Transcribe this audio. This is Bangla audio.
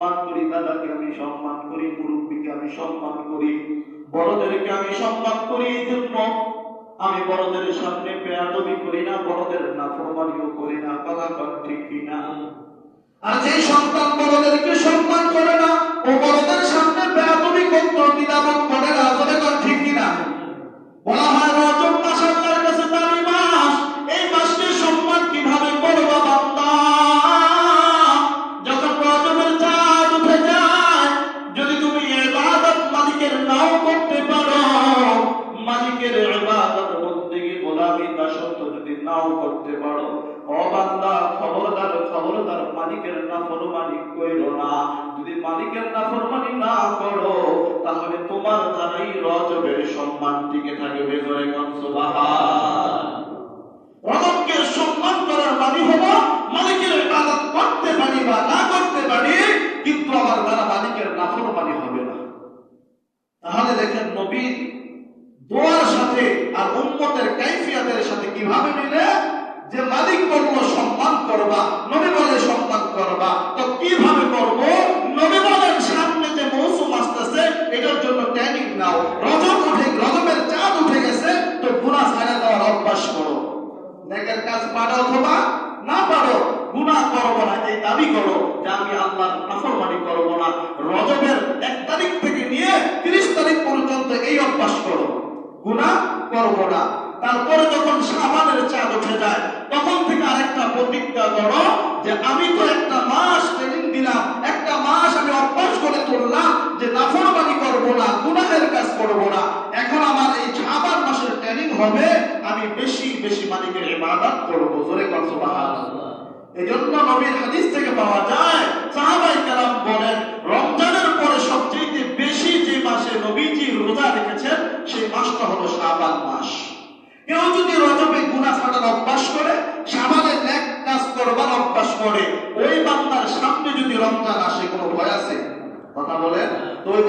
সম্মান করি, দাদাকে আমি সম্মান করি, মুরব্বীকে আমি সম্মান করি, বড়দেরকে আমি সম্মান করি, এই জন্য আমি বড়দের সামনে বেয়াদবি করি না, বড়দের না ফরমানিও করি না কথা ঠিক কিনা আর যে সন্তান বড়দেরকে সম্মান করে না, ও বড়দের নাও করতে পারো। ও বান্দা খবরদার খবরদার মালিকের না। যদি মালিকের না করো, তাহলে তোমার দ্বারাই রজবের সম্মান টিকে থাকবে রজবকে সম্মান করার মালিকের ইবাদত করতে পারি বা না করতে পারি, কিন্তু আমার দ্বারা মালিকের নাফরমানি হবে না। তাহলে দেখেন নবী দোয়ার সাথে আর উম্মতের কাইফিয়াতের সাথে কীভাবে মিলে যে মালিক বলল, সম্মান করবা, নবী বলে সম্মান করবা। তো কীভাবে করব? নবী বলেন, সামনে যে মৌসুম আসতেছে, এটার জন্য ট্রেনিং নাও। রজব উঠে, রজবের চাঁদ উঠে গেছে, তো গুনাহ ছাড়া দেওয়ার অভ্যাস করো। নেকের কাজ পারো অথবা না পারো, গুনাহ করব না, এই দাবি করো যে আমি আল্লাহর নাফরমানি করব না। রজবের এক তারিখ থেকে নিয়ে তিরিশ তারিখ পর্যন্ত এই অভ্যাস করো। গুনাহ করব না। তারপরে যখন সাবানের চাঁদ উঠে যায়, তখন থেকে আরেকটা প্রতিজ্ঞা করো যে আমি তো একটা মাস ট্রেনিং দিলাম, একটা মাস আমি অভ্যাস করে তুললাম যে নাফরমানি করব না, গুনাহের কাজ করব না। এখন আমার এই সাবান মাসের ট্রেনিং হবে, আমি বেশি বেশি মালিকের ইবাদত করব। জোরে কর সুবহানাল্লাহ। এজন্য নবীর হাদিস থেকে পাওয়া যায়, সাহাবাই কালাম বলেন, রমজানের পরে সবচেয়ে বেশি যে মাসে নবীজি রোজা রেখেছেন, সেই মাসটা হলো শাবান মাস। কেউ যদি রজবে গুনা ছাড়ার অভ্যাস করে সামানে এক কাজ করবার অভ্যাস করে, ওই বান্দার সামনে যদি রমজান আসে, কোনো ভয় আছে? কথা বলে তো ওই